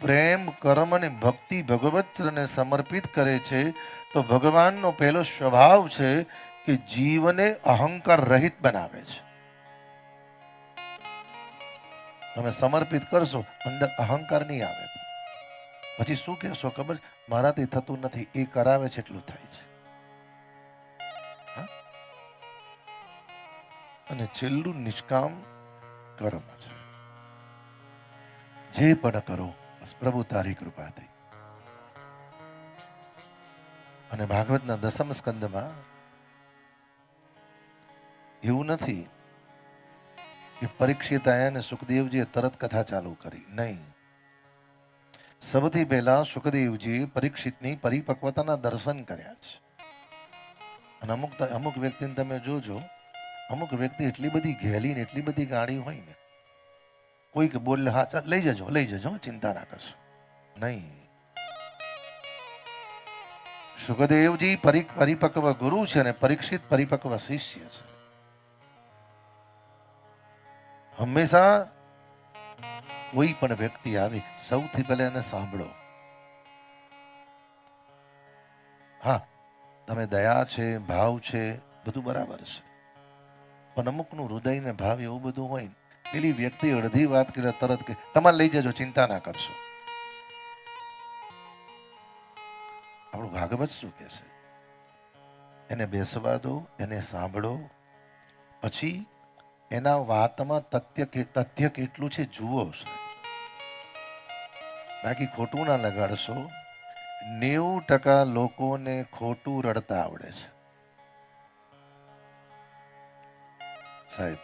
પ્રેમ, કર્મ અને ભક્તિ ભગવતને સમર્પિત કરે છે, તો ભગવાનનો પહેલો સ્વભાવ છે કે જીવને અહંકાર રહિત બનાવે છે. તમે સમર્પિત કરશો, અંદર અહંકાર નહીં આવે. પછી શું કહેશો ખબર? મારાથી થતું નથી, એ કરાવે છે, એટલું થાય છે. અને છેલ્લું નિષ્કામ કર્મ છે. જે પણ કરો બસ, પ્રભુ તારી કૃપાથી અને ભાગવતના દસમ સ્કંદમાં એવું નથી કે પરીક્ષિત આયા અને સુખદેવજીએ તરત કથા ચાલુ કરી. નહીં. સૌથી પહેલા સુખદેવજીએ પરીક્ષિતની પરિપક્વતાના દર્શન કર્યા છે. અને અમુક અમુક વ્યક્તિને તમે જોજો, અમુક વ્યક્તિ એટલી બધી ઘેલી ને એટલી બધી ગાડી હોય ને કોઈક બોલે હા, ચાલ, લઈ જજો લઈ જજો ચિંતા ના કરશો. નહીં. સુખદેવજી પરિપક્વ ગુરુ છે અને પરીક્ષિત, પરિપક્વ શિષ્ય છે. હંમેશા કોઈ પણ વ્યક્તિ આવે, સૌથી પહેલા એને સાંભળો. હા, તમે દયા છે, ભાવ છે, બધું બરાબર છે. પણ અમુકનું હૃદય ને ભાવ એવું બધું હોય ને પેલી વ્યક્તિ અડધી વાત કરે, તરત કે, તમારે લઈ જજો, ચિંતા ના કરશો. આપણું ભાગવત શું કે છે? એને બેસવા દો, એને સાંભળો. પછી એના વાતમાં તથ્ય તથ્ય કેટલું છે જુઓ. બાકી ખોટું ના લગાડશો. નેવું ટકા લોકોને ખોટું રડતા આવડે છે. સાહેબ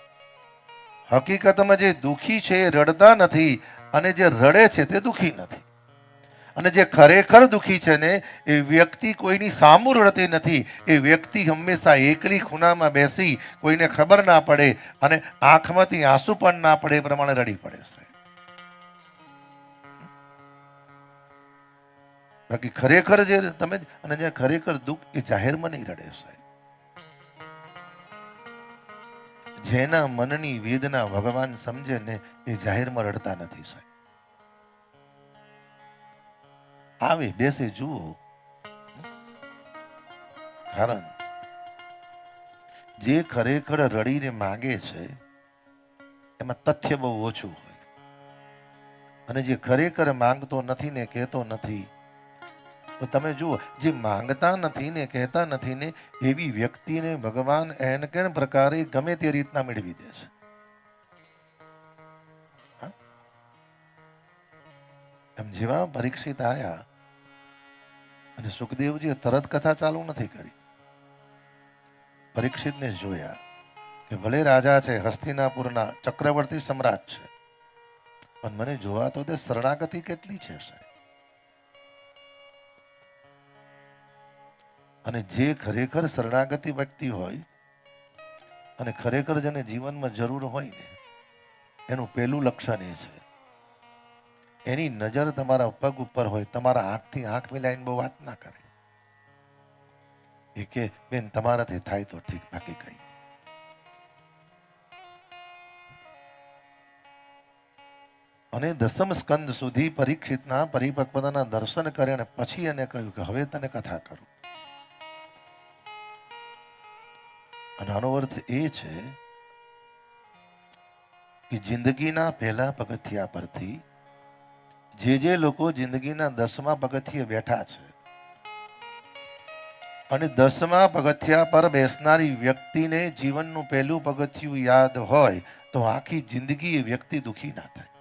હકીકતમાં જે દુઃખી છે એ રડતા નથી અને જે રડે છે તે દુખી નથી. અને જે ખરેખર દુઃખી છે ને, એ વ્યક્તિ કોઈની સામું રડતી નથી. એ વ્યક્તિ હંમેશા એકલી ખૂણામાં બેસી કોઈને ખબર ના પડે અને આંખમાંથી આંસુ પણ ના પડે એ પ્રમાણે રડી પડે છે. બાકી ખરેખર જે તમે, અને જે ખરેખર દુઃખ એ જાહેરમાં નહીં રડે સાહેબ. જેના મનની વેદના ભગવાન સમજે ને એ જાહેરમાં રડતા નથી સાહેબ. આવે, બેસે, જુઓ. કારણ જે ખરેખર રડીને માંગે છે, એમાં તથ્ય બહુ ઓછું હોય. અને જે ખરેખર માંગતો નથી ને કહેતો નથી તો તમે જુઓ, જે માંગતા નથી ને કહેતા નથી ને, એવી વ્યક્તિને ભગવાન એન કેન પ્રકારે ગમે તે રીતના મેળવી દે છે. એમ જેવા પરીક્ષિત આયા અને સુખદેવજીએ તરત કથા ચાલુ નથી કરી. પરીક્ષિતને જોયા કે ભલે રાજા છે, હસ્તિનાપુરના ચક્રવર્તી સમ્રાટ છે, પણ મને જોવા તો તે શરણાગતિ કેટલી છે સાહેબ? અને જે ખરેખર શરણાગતિ વ્યક્તિ હોય અને ખરેખર જેને જીવનમાં જરૂર હોય ને, એનું પહેલું લક્ષણ એ છે. એની નજર તમારા પગ ઉપર હોય, તમારા આંખથી આંખ મિલાઈને બહુ વાત ના કરે. એ કે, બેન, તમારાથી થાય તો ઠીક, બાકી કઈ અને દસમ સ્કંદ સુધી પરીક્ષિતના પરિપક્વતાના દર્શન કરે અને પછી એને કહ્યું કે, હવે તને કથા કરું. અને આનો અર્થ એ છે કે જિંદગીના પહેલા પગથિયા પરથી જે જે લોકો જિંદગીના દસમા પગથિયે બેઠા છે અને દસમા પગથિયા પર બેસનારી વ્યક્તિને જીવનનું પહેલું પગથિયું યાદ હોય તો આખી જિંદગી એ વ્યક્તિ દુઃખી ના થાય.